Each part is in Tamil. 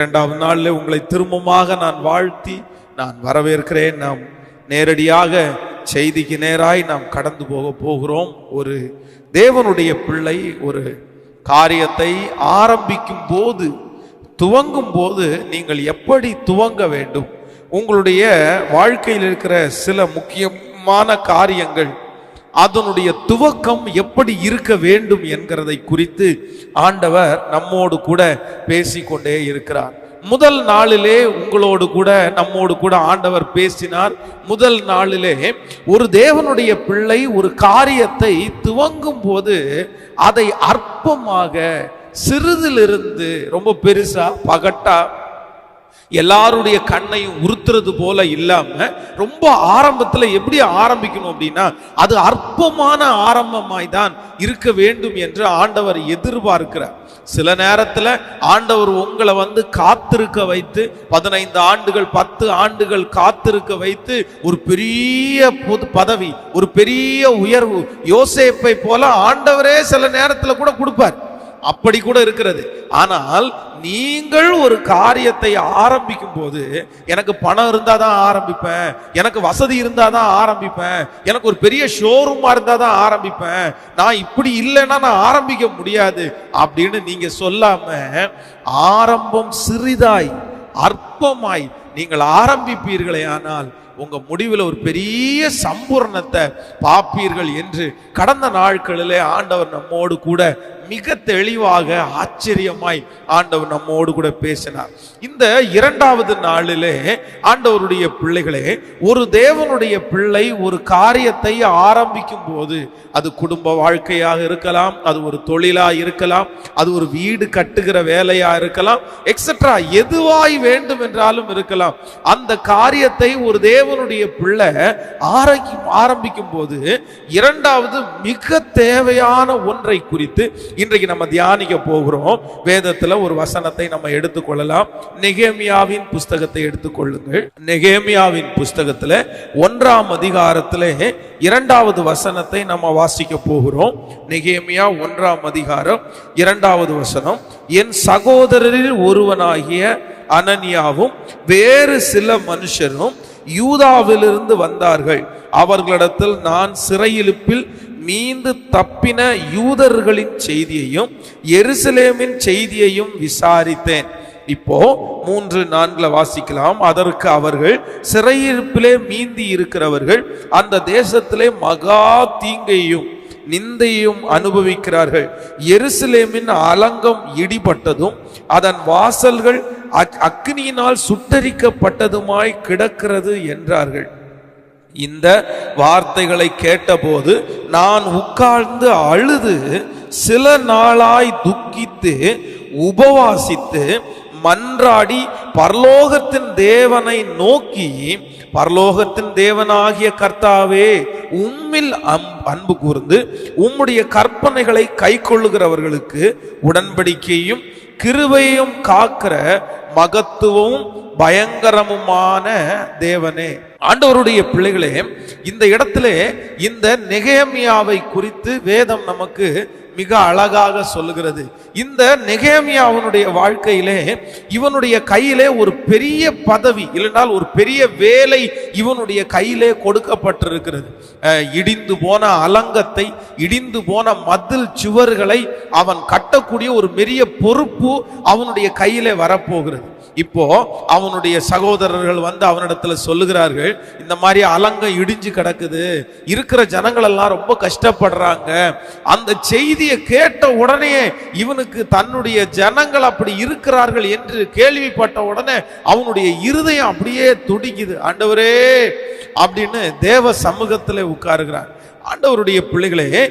இரண்டாவது நாளில் உங்களை திரும்பமாக நான் வாழ்த்தி நான் வரவேற்கிறேன். நாம் நேரடியாக செய்திக்கு நேராய் நாம் கடந்து போக போகிறோம். ஒரு தேவனுடைய பிள்ளை ஒரு காரியத்தை ஆரம்பிக்கும் போது துவங்கும் போது நீங்கள் எப்படி துவங்க வேண்டும்? உங்களுடைய வாழ்க்கையில் இருக்கிற சில முக்கியமான காரியங்கள் அதனுடைய துவக்கம் எப்படி இருக்க வேண்டும் என்கிறதை குறித்து ஆண்டவர் நம்மோடு கூட பேசிக்கொண்டே இருக்கிறார். முதல் நாளிலே உங்களோடு கூட நம்மோடு கூட ஆண்டவர் பேசினார். முதல் நாளிலே ஒரு தேவனுடைய பிள்ளை ஒரு காரியத்தை துவங்கும் போது அதை அற்பமாக சிறிதிலிருந்து ரொம்ப பெருசா பகட்டா எல்லாருடைய கண்ணையும் உறுத்துறது போல இல்லாம ரொம்ப ஆரம்பத்துல எப்படி ஆரம்பிக்கணும் அப்படின்னா அது அற்பமான ஆரம்பமாய் தான் இருக்க வேண்டும் என்று ஆண்டவர் எதிர்பார்க்கிறார். சில நேரத்துல ஆண்டவர் உங்களை வந்து காத்திருக்க வைத்து பதினைந்து ஆண்டுகள் பத்து ஆண்டுகள் காத்திருக்க வைத்து ஒரு பெரிய பொது பதவி ஒரு பெரிய உயர்வு யோசேப்பை போல ஆண்டவரே சில நேரத்துல கூட கொடுப்பார். அப்படி கூட இருக்கிறது. ஆனால் நீங்கள் ஒரு காரியத்தை ஆரம்பிக்கும் போது எனக்கு பணம் இருந்தால் தான் ஆரம்பிப்பேன் எனக்கு வசதி இருந்தால் தான் ஆரம்பிப்பேன் எனக்கு ஒரு பெரிய ஷோரூமாக இருந்தால் தான் ஆரம்பிப்பேன் நான் இப்படி இல்லைன்னா நான் ஆரம்பிக்க முடியாது அப்படின்னு நீங்கள் சொல்லாம ஆரம்பம் சிறிதாய் அற்பமாய் நீங்கள் ஆரம்பிப்பீர்களே ஆனால் உங்க முடிவில் ஒரு பெரிய சம்பூர்ணத்தை பார்ப்பீர்கள் என்று கடந்த நாட்களிலே ஆண்டவர் நம்மோடு கூட மிக தெளிவாக ஆச்சரியமாய் ஆண்டவர் நம்மோடு கூட பேசினார். இந்த இரண்டாவது நாளிலே ஆண்டவருடைய பிள்ளைகளே ஒரு தேவனுடைய பிள்ளை ஒரு காரியத்தை ஆரம்பிக்கும் போது அது குடும்ப வாழ்க்கையாக இருக்கலாம் அது ஒரு தொழிலா இருக்கலாம் அது ஒரு வீடு கட்டுகிற வேலையா இருக்கலாம் எக்ஸெட்ரா எதுவாய் வேண்டும் என்றாலும் இருக்கலாம். அந்த காரியத்தை ஒரு தேவனுடைய பிள்ளை ஆரம்பி ஆரம்பிக்கும் போது இரண்டாவது மிக தேவையான ஒன்றை குறித்து இன்றைக்கு நம்ம தியானிக்க போகிறோம். வேதத்துல ஒரு வசனத்தை நம்ம எடுத்துக்கொள்ளலாம். நெகேமியாவின் புஸ்தகத்தை எடுத்துக்கொள்ளுங்கள். நெகேமியாவின் புஸ்தகத்துல ஒன்றாம் அதிகாரத்துல இரண்டாவது வசனத்தை நம்ம வாசிக்க போகிறோம். நெகேமியா ஒன்றாம் அதிகாரம் இரண்டாவது வசனம். என் சகோதரரில் ஒருவனாகிய அனனியாவும் வேறு சில மனுஷரும் யூதாவிலிருந்து வந்தார்கள். அவர்களிடத்தில் நான் சிறையிலுப்பில் மீந்து தப்பின யூதர்களின் செய்தியையும் எருசலேமின் செய்தியையும் விசாரித்தேன். இப்போ மூன்று நான்குல வாசிக்கலாம். அதற்கு அவர்கள் சிறையிருப்பிலே மீந்தி இருக்கிறவர்கள் அந்த தேசத்திலே மகா தீங்கையும் நிந்தையும் அனுபவிக்கிறார்கள். எருசலேமின் அலங்கம் இடிபட்டதும் அதன் வாசல்கள் அக்- சுட்டரிக்கப்பட்டதுமாய் கிடக்கிறது என்றார்கள். இந்த வார்த்தைகளை கேட்டபோது நான் உட்கார்ந்து அழுது சில நாளாய் துக்கித்து உபவாசித்து மன்றாடி பரலோகத்தின் தேவனை நோக்கி பரலோகத்தின் தேவனாகிய கர்த்தாவே உம்மில் அம்- அன்பு கூர்ந்து உம்முடைய கற்பனைகளை கை கொள்ளுகிறவர்களுக்கு உடன்படிக்கையும் கிருவையும் காக்கிற மகத்துவமும் பயங்கரமுமான தேவனே. ஆண்டவருடைய பிள்ளைகளே இந்த இடத்துல இந்த நெகேமியாவை குறித்து வேதம் நமக்கு மிக அழகாக சொல்லுகிறது. இந்த நெகேமியாவனுடைய வாழ்க்கையிலே இவனுடைய கையிலே ஒரு பெரிய பதவி இல்லைனால் ஒரு பெரிய வேலை இவனுடைய கையிலே கொடுக்கப்பட்டிருக்கிறது. இடிந்து போன அலங்கத்தை இடிந்து போன மதில் சுவர்களை அவன் கட்டக்கூடிய ஒரு பெரிய பொறுப்பு அவனுடைய கையிலே வரப்போகிறது. இப்போ அவனுடைய சகோதரர்கள் வந்து அவனிடத்துல சொல்லுகிறார்கள் இந்த மாதிரி அலங்கம் இடிஞ்சு கிடக்குது இருக்கிற ஜனங்கள் எல்லாம் ரொம்ப கஷ்டப்படுறாங்க. அந்த செய்தியை கேட்ட உடனே இவனுக்கு தன்னுடைய ஜனங்கள் அப்படி இருக்கிறார்கள் என்று கேள்விப்பட்ட உடனே அவனுடைய இருதயம் அப்படியே துடிக்குது. ஆண்டவரே அப்படின்னு தேவ சமூகத்தில் உட்காருகிறான் ஆண்டவருடைய பிள்ளைகளே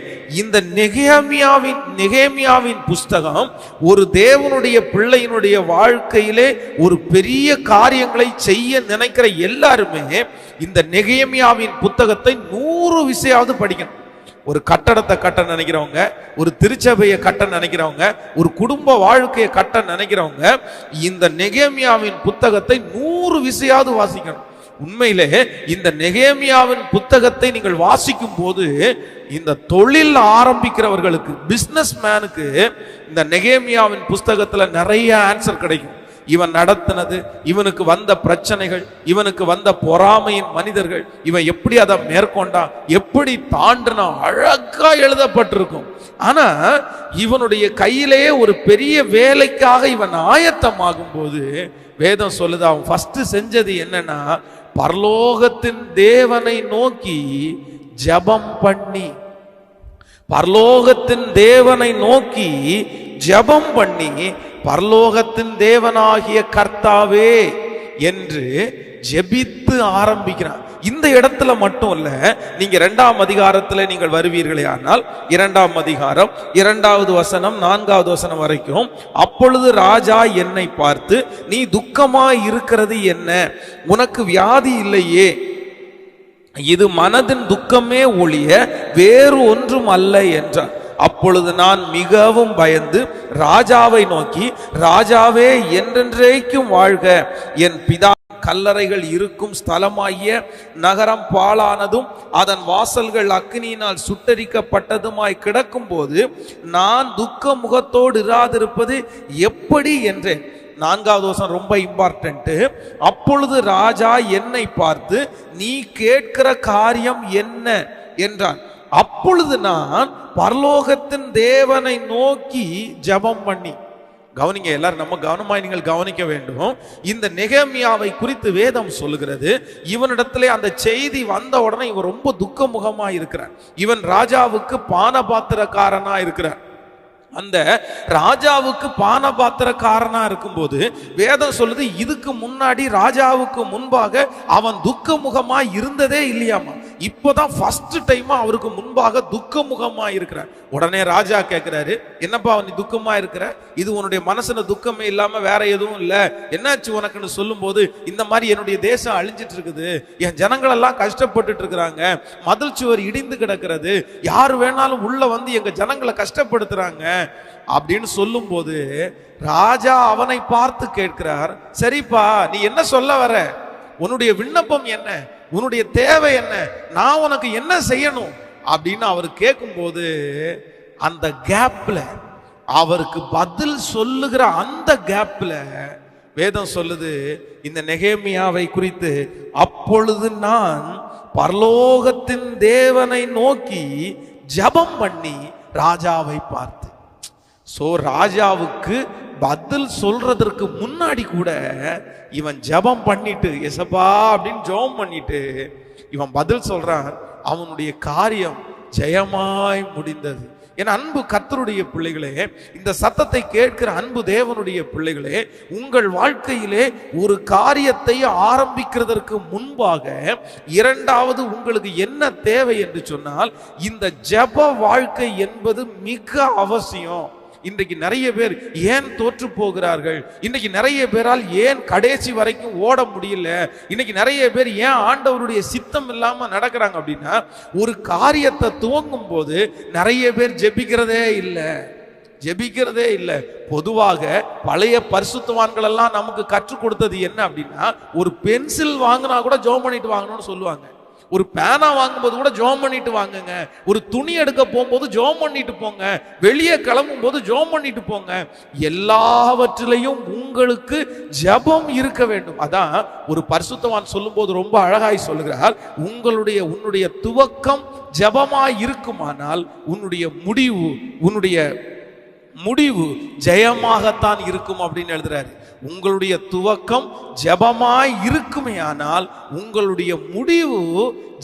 இந்த நெகேமியாவின் நெகேமியாவின் புஸ்தகம் ஒரு தேவனுடைய பிள்ளையினுடைய வாழ்க்கையிலே ஒரு பெரிய காரியங்களை செய்ய நினைக்கிற எல்லாருமே இந்த நெகேமியாவின் புத்தகத்தை நூறு விஷயாவது படிக்கணும். ஒரு கட்டடத்தை கட்ட நினைக்கிறவங்க ஒரு திருச்சபையை கட்ட நினைக்கிறவங்க ஒரு குடும்ப வாழ்க்கையை கட்ட நினைக்கிறவங்க இந்த நெகேமியாவின் புத்தகத்தை நூறு விஷயாவது வாசிக்கணும். உண்மையிலே இந்த நெகேமியாவின் புத்தகத்தை நீங்கள் வாசிக்கும் போது இந்த தொழில் ஆரம்பிக்கிறவர்களுக்கு பிஸ்னஸ் மேனுக்கு இந்த நெகேமியாவின் புஸ்தகத்தில் நிறைய ஆன்சர் கிடைக்கும். இவன் நடத்தினது இவனுக்கு வந்த பிரச்சனைகள் இவனுக்கு வந்த பொறாமையின் மனிதர்கள் இவன் எப்படி அதை மேற்கொண்டான் எப்படி தாண்டினா அழகா எழுதப்பட்டிருக்கும். ஆனா இவனுடைய கையிலேயே ஒரு பெரிய வேலைக்காக இவன் ஆயத்தமாகும் போது வேதம் சொல்லுது அவன் ஃபஸ்ட்டு செஞ்சது என்னன்னா பரலோகத்தின் தேவனை நோக்கி ஜெபம் பண்ணி. பரலோகத்தின் தேவனை நோக்கி ஜெபம் பண்ணி பரலோகத்தின் தேவனாகிய கர்த்தாவே என்று ஜெபித்து ஆரம்பிக்கிறான் இந்த இடத்துல மட்டும் இல்ல நீங்க இரண்டாம் அதிகாரத்துல நீங்கள் வருவீர்களே ஆனால் இரண்டாம் அதிகாரம் இரண்டாவது வசனம் நான்காவது வசனம் வரைக்கும் அப்பொழுது ராஜா என்னை பார்த்து நீ துக்கமா இருக்கிறது என்ன? உனக்கு வியாதி இல்லையே. இது மனதின் துக்கமே ஒழிய வேறு ஒன்றும் அல்ல என்றார். அப்பொழுது நான் மிகவும் பயந்து ராஜாவை நோக்கி ராஜாவே என்றென்றைக்கும் வாழ்க. என் பிதா கல்லறைகள் இருக்கும் ஸ்தலமாகிய நகரம் பாழானதும் அதன் வாசல்கள் அக்னியினால் சுட்டரிக்கப்பட்டதுமாய் கிடக்கும்போது நான் துக்க முகத்தோடு இராதிருப்பது எப்படி என்றேன். நான்காவது வருஷம் ரொம்ப இம்பார்ட்டன்ட்டு. அப்பொழுது ராஜா என்னை பார்த்து நீ கேட்கிற காரியம் என்ன? என்றான். அப்பொழுது நான் பரலோகத்தின் தேவனை நோக்கி ஜெபம் பண்ணி கவனிங்க எல்லாரும் நம்ம கவனமாய் நீங்கள் கவனிக்க வேண்டும். இந்த நெகமியாவை குறித்து வேதம் சொல்லுகிறது. இவனிடத்திலே அந்த செய்தி வந்த உடனே இவன் ரொம்ப துக்கமுகமாக இருக்கிறான். இவன் ராஜாவுக்கு பானபாத்திரக்காரனா இருக்கிறார் அந்த ராஜாவுக்கு பானபாத்திரக்காரனா இருக்கும்போது வேதம் சொல்லுது இதுக்கு முன்னாடி ராஜாவுக்கு முன்பாக அவன் துக்க முகமா இருந்ததே இல்லையாமா இப்போதான் ஃபர்ஸ்ட் டைமா அவருக்கு முன்பாக துக்க முகமா இருக்கிறார் உடனே ராஜா கேட்கிறாரு என்னப்பா நீ துக்கமா இருக்கிற இது உன்னுடைய மனசுல துக்கமே இல்லாம வேற எதுவும் இல்ல. என்னாச்சு உனக்குன்னு சொல்லும்போது இந்த மாதிரி என்னுடைய தேசம் அழிஞ்சிட்டு இருக்குது என் ஜனங்கள் எல்லாம் கஷ்டப்பட்டுட்டு இருக்கிறாங்க மதில் சுவர் இடிந்து கிடக்கிறது. யார் வேணாலும் உள்ள வந்து எங்க ஜனங்களை கஷ்டப்படுத்துறாங்க. அப்படின்னு சொல்லும்போது ராஜா அவனை பார்த்து கேட்கிறார் சரிப்பா நீ என்ன சொல்ல வர? உன்னுடைய விண்ணப்பம் என்ன? உன்னுடைய தேவை என்ன? நான் உனக்கு என்ன செய்யணும்? அப்படின்னு அவர் கேட்கும்போது அந்த கேப்ல அவருக்கு பதில் சொல்லுகிற அந்த கேப்ல வேதம் சொல்லுது இந்த நெகேமியாவை குறித்து அப்பொழுது நான் பரலோகத்தின் தேவனை நோக்கி ஜெபம் பண்ணி ராஜாவை பார்த்து ஸோ ராஜாவுக்கு பதில் சொல்றதற்கு முன்னாடி கூட இவன் ஜெபம் பண்ணிட்டு எசப்பா அப்படின்னு ஜெபம் பண்ணிட்டு இவன் பதில் சொல்றான். அவனுடைய காரியம் ஜெயமாய் முடிந்தது. என் அன்பு கத்தருடைய பிள்ளைகளே இந்த சத்தத்தை கேட்கிற அன்பு தேவனுடைய பிள்ளைகளே உங்கள் வாழ்க்கையிலே ஒரு காரியத்தை ஆரம்பிக்கிறதற்கு முன்பாக இரண்டாவது உங்களுக்கு என்ன தேவை என்று சொன்னால் இந்த ஜெப வாழ்க்கை என்பது மிக அவசியம். இன்றைக்கு நிறைய பேர் ஏன் தோற்று போகிறார்கள்? இன்றைக்கு நிறைய பேரால் ஏன் கடைசி வரைக்கும் ஓட முடியல? இன்னைக்கு நிறைய பேர் ஏன் ஆண்டவருடைய சித்தம் இல்லாம நடக்கிறாங்க அப்படின்னா ஒரு காரியத்தை துவங்கும் போது நிறைய பேர் ஜெபிக்கிறதே இல்லை. ஜெபிக்கிறதே இல்லை. பொதுவாக பழைய பரிசுத்தவான்கள் எல்லாம் நமக்கு கற்றுக் கொடுத்தது என்ன அப்படின்னா ஒரு பென்சில் வாங்கினா கூட ஜோம் பண்ணிட்டு வாங்கணும்னு சொல்லுவாங்க. ஒரு பேனா வாங்கும்போது கூட ஜோம் பண்ணிட்டு வாங்குங்க. ஒரு துணி எடுக்க போகும்போது ஜோம் பண்ணிட்டு போங்க. வெளியே கிளம்பும் போது ஜோம் பண்ணிட்டு போங்க. எல்லாவற்றிலையும் உங்களுக்கு ஜெபம் இருக்க வேண்டும். அதான் ஒரு பரிசுத்தவான் சொல்லும்போது ரொம்ப அழகாய் சொல்லுகிறார். உங்களுடைய உன்னுடைய துவக்கம் ஜபமாய் இருக்குமானால் உன்னுடைய முடிவு உன்னுடைய முடிவு ஜெயமாகத்தான் இருக்கும் அப்படின்னு எழுதுறாரு. உங்களுடைய துவக்கம் ஜெபமாய் இருக்குமே ஆனால் உங்களுடைய முடிவு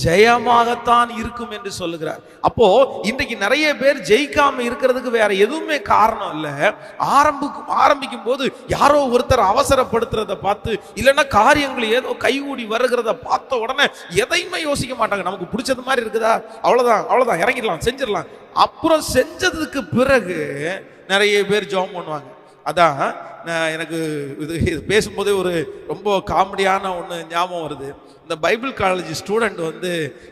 ஜெயமாகத்தான் இருக்கும் என்று சொல்லுகிறார். அப்போ இன்றைக்கு நிறைய பேர் ஜெயிக்காம இருக்கிறதுக்கு வேற எதுவுமே காரணம் இல்ல. ஆரம்பிக்கும் ஆரம்பிக்கும் போது யாரோ ஒருத்தர் அவசரப்படுத்துறத பார்த்து இல்லைன்னா காரியங்கள் ஏதோ கைகூடி வருகிறத பார்த்த உடனே எதையுமே யோசிக்க மாட்டாங்க. நமக்கு பிடிச்சது மாதிரி இருக்குதா? அவ்வளவுதான் அவ்வளவுதான். இறங்கிடலாம் செஞ்சிடலாம். அப்புறம் செஞ்சதுக்கு பிறகு நிறைய பேர் ஜெபம் பண்ணுவாங்க. அதான் நான் எனக்கு இது இது பேசும்போதே ஒரு ரொம்ப காமெடியான ஒன்று ஞாபகம் வருது. இந்த பைபிள் காலேஜ் ஸ்டூடெண்ட் வந்து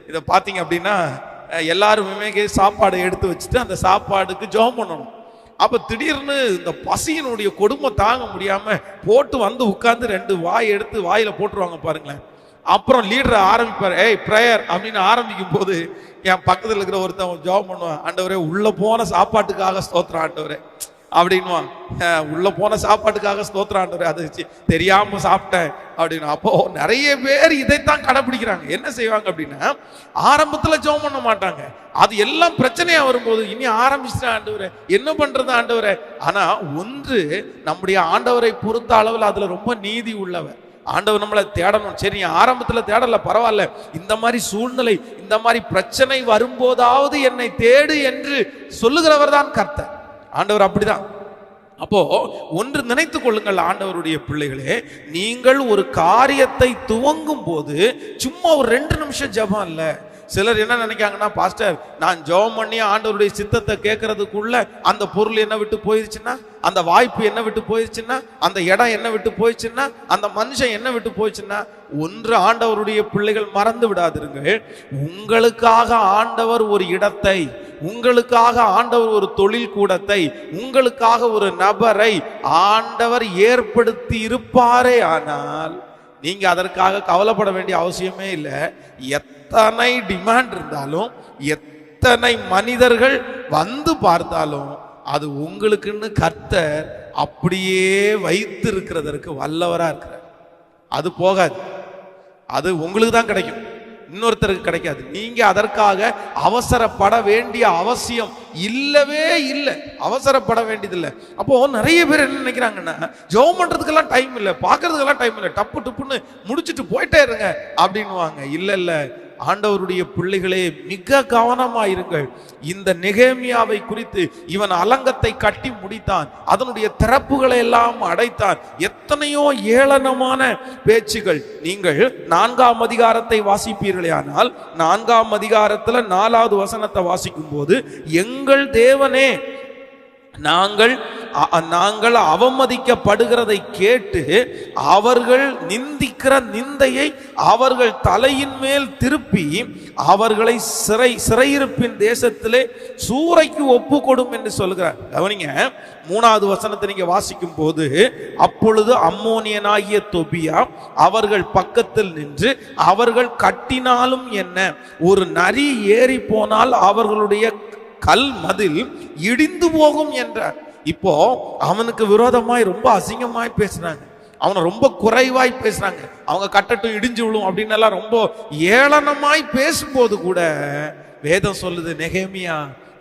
இதை பார்த்தீங்க அப்படின்னா எல்லாருமே சாப்பாடு எடுத்து வச்சுட்டு அந்த சாப்பாடுக்கு ஜெபம் பண்ணணும். அப்போ திடீர்னு இந்த பசியினுடைய கொடுமை தாங்க முடியாமல் போட்டு வந்து உட்காந்து ரெண்டு வாய் எடுத்து வாயில் போட்டுருவாங்க பாருங்களேன். அப்புறம் லீடரை ஆரம்பிப்பார் ஏய் ப்ரேயர் அப்படின்னு ஆரம்பிக்கும் போது என் பக்கத்தில் இருக்கிற ஒருத்தன் ஜாப் பண்ணுவான். ஆண்டவரே உள்ளே போன சாப்பாட்டுக்காக ஸ்தோத்திரம் ஆண்டவரே. அப்படின்வான் உள்ளே உள்ள போன சாப்பாட்டுக்காக ஸ்தோத்திரம் அது சி- தெரியாம சாப்பிட்டேன். அப்படின்னு. அப்போ நிறைய பேர் இதைத்தான் கடைபிடிக்கிறாங்க. என்ன செய்வாங்க அப்படின்னா ஆரம்பத்துல ஜெபம் பண்ண மாட்டாங்க. அது எல்லாம் பிரச்சனையா வரும்போது இனி ஆரம்பிச்சிட்டேன் ஆண்டவரை என்ன பண்றது ஆண்டவரை? ஆனா ஒன்று நம்முடைய ஆண்டவரை பொறுத்த அளவில் அதுல ரொம்ப நீதி உள்ளவர். ஆண்டவர் நம்மளை தேடணும். சரி ஆரம்பத்தில் ஆரம்பத்துல தேடல பரவாயில்ல. இந்த மாதிரி சூழ்நிலை இந்த மாதிரி பிரச்சனை வரும்போதாவது என்னை தேடு என்று சொல்லுகிறவர் தான் கர்த்தர். ஆண்டவர் அப்படிதான். அப்போ ஒன்று நினைத்துக் கொள்ளுங்கள் ஆண்டவருடைய பிள்ளைகளே நீங்கள் ஒரு காரியத்தை துவங்கும் போது சும்மா ஒரு ரெண்டு நிமிஷம் ஜபம் இல்லை. சிலர் என்ன நினைக்காங்கன்னா பாஸ்டர் நான் ஜெபம் பண்ணி ஆண்டவருடைய சித்தத்தை கேட்கறதுக்குள்ள அந்த பொருள் என்ன விட்டு போயிருச்சுன்னா அந்த வாய்ப்பு என்ன விட்டு போயிருச்சுன்னா அந்த இடம் என்ன விட்டு போயிடுச்சுன்னா அந்த மனுஷன் என்ன விட்டு போயிடுச்சுன்னா ஒன்று ஆண்டவருடைய பிள்ளைகள் மறந்து விடாதிருங்கள். உங்களுக்காக ஆண்டவர் ஒரு இடத்தை உங்களுக்காக ஆண்டவர் ஒரு தொழில் கூடத்தை உங்களுக்காக ஒரு நபரை ஆண்டவர் ஏற்படுத்தி இருப்பாரே ஆனால் நீங்க அதற்காக கவலைப்பட வேண்டிய அவசியமே இல்லை. எத் எத்தனை டிமாண்ட் இருந்தாலும் எத்தனை மனிதர்கள் வந்து பார்த்தாலும் அது உங்களுக்குன்னு கர்த்தர் அப்படியே வைத்து இருக்கிறதற்கு வல்லவராக இருக்கிறார். அது போகாது. அது உங்களுக்கு தான் கிடைக்கும். இன்னொருத்தருக்கு கிடைக்காது. நீங்க அதற்காக அவசரப்பட வேண்டிய அவசியம் இல்லவே இல்லை. அவசரப்பட வேண்டியதில்லை. அப்போ நிறைய பேர் என்ன நினைக்கிறாங்கன்னா ஜெபம் பண்றதுக்கெல்லாம் டைம் இல்லை பார்க்கறதுக்கெல்லாம் டைம் இல்லை டப்பு டப்புன்னு முடிச்சுட்டு போயிட்டே இருங்க அப்படின்னுவாங்க. இல்லை இல்லை. ஆண்டவருடைய பிள்ளைகளே மிக கவனமாயிருங்கள். இந்த நெகேமியாவை குறித்து இவன் அலங்கத்தை கட்டி முடித்தான். அதனுடைய திறப்புகளை எல்லாம் அடைத்தான். எத்தனையோ ஏளனமான பேச்சுகள். நீங்கள் நான்காம் அதிகாரத்தை வாசிப்பீர்களே ஆனால் நான்காம் அதிகாரத்தில் நாலாவது வசனத்தை வாசிக்கும் போது எங்கள் தேவனே நாங்கள் நாங்கள் அவமதிக்கப்படுகிறதை கேட்டு அவர்கள் நிந்திக்கிற நிந்தையை அவர்கள் தலையின் மேல் திருப்பி அவர்களை சிறை சிறையிருப்பின் தேசத்திலே சூறைக்கு ஒப்பு கொடும் என்று சொல்கிறார் கவனிங்க மூணாவது வசனத்தை நீங்க வாசிக்கும் போது அப்பொழுது அம்மோனியனாகிய தொபியா அவர்கள் பக்கத்தில் நின்று அவர்கள் கட்டினாலும் என்ன ஒரு நரி ஏறி போனால் அவர்களுடைய கல் மதில் இடிந்து போகும் என்றார். இப்போ அவனுக்கு விரோதமாய் ரொம்ப அசிங்கமாய் பேசுறாங்க. அவனை ரொம்ப குறைவாய் பேசுறாங்க. அவங்க கட்டட்டும் இடிஞ்சு விழும் அப்படின்னு எல்லாம் ரொம்ப ஏளனமாய் பேசும்போது கூட வேதம் சொல்லுது நெகேமியா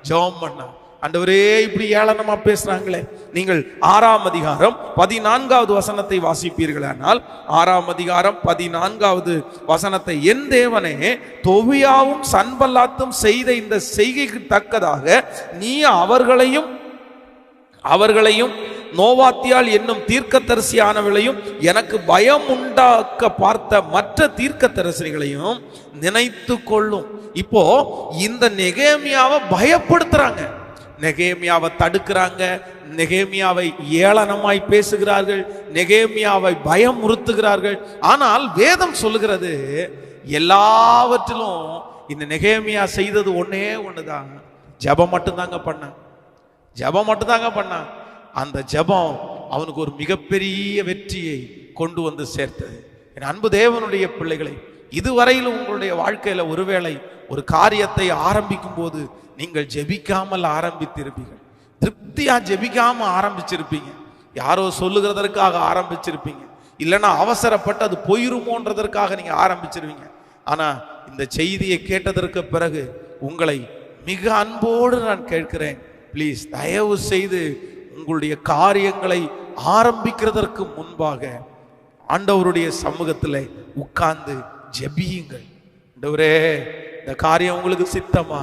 ஜெபம் பண்ணான். அண்டவரே இப்படி ஏளனமா பேசுறாங்களே. நீங்கள் ஆறாம் அதிகாரம் பதினான்காவது வசனத்தை வாசிப்பீர்களானால் ஆறாம் அதிகாரம் பதினான்காவது வசனத்தை என் தேவனே தொவியாவும் சன்பல்லாத்தும் செய்த இந்த செய்கைக்கு தக்கதாக நீ அவர்களையும் அவர்களையும் நோவாத்தியால் என்னும் தீர்க்கத்தரசியானவளையும் எனக்கு பயம் உண்டாக்க பார்த்த மற்ற தீர்க்கத்தரசிகளையும் நினைத்து கொள்ளும் இப்போ இந்த நெகேமியாவை பயப்படுத்துறாங்க. நெகேமியாவை தடுக்கிறாங்க நெகேமியாவை ஏளனமாய் பேசுகிறார்கள் நெகேமியாவை பயமுறுத்துகிறார்கள். ஆனால் வேதம் சொல்லுகிறது எல்லாவற்றிலும் இந்த நெகேமியா செய்தது ஒன்னே ஒண்ணுதான். ஜெபம் மட்டும்தாங்க பண்ணான். ஜெபம் மட்டும்தாங்க பண்ணான். அந்த ஜெபம் அவனுக்கு ஒரு மிகப்பெரிய வெற்றியை கொண்டு வந்து சேர்த்தது. என் அன்பு தேவனுடைய பிள்ளைகளை இதுவரையிலும் உங்களுடைய வாழ்க்கையில ஒருவேளை ஒரு காரியத்தை ஆரம்பிக்கும் போது நீங்கள் ஜெபிக்காமல் ஆரம்பித்திருப்பீர்கள். திருப்தியா ஜெபிக்காம ஆரம்பிச்சிருப்பீங்க. யாரோ சொல்லுகிறதற்காக ஆரம்பிச்சிருப்பீங்க. இல்லைன்னா அவசரப்பட்டு அது போயிருமோன்றதற்காக நீங்க ஆரம்பிச்சிருவீங்க. ஆனா இந்த செய்தியை கேட்டதற்கு பிறகு உங்களை மிக அன்போடு நான் கேட்கிறேன். ப்ளீஸ் தயவு செய்து உங்களுடைய காரியங்களை ஆரம்பிக்கிறதற்கு முன்பாக ஆண்டவருடைய சமூகத்தில் உட்கார்ந்து ஜெபியுங்கள். ஆண்டவரே இந்த காரியம் உங்களுக்கு சித்தமா?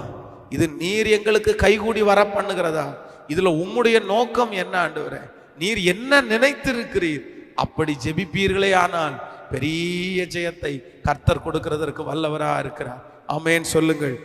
இது நீர் எங்களுக்கு கைகூடி வர பண்ணுகிறதா இதுல உம்முடைய நோக்கம் என்ன ஆண்டவரே? நீர் என்ன நினைத்திருக்கிறீர்? அப்படி ஜெபிப்பீர்களே ஆனால் பெரிய ஜெயத்தை கர்த்தர் கொடுக்கிறதற்கு வல்லவரா இருக்கிறார். அமேன் சொல்லுங்கள்.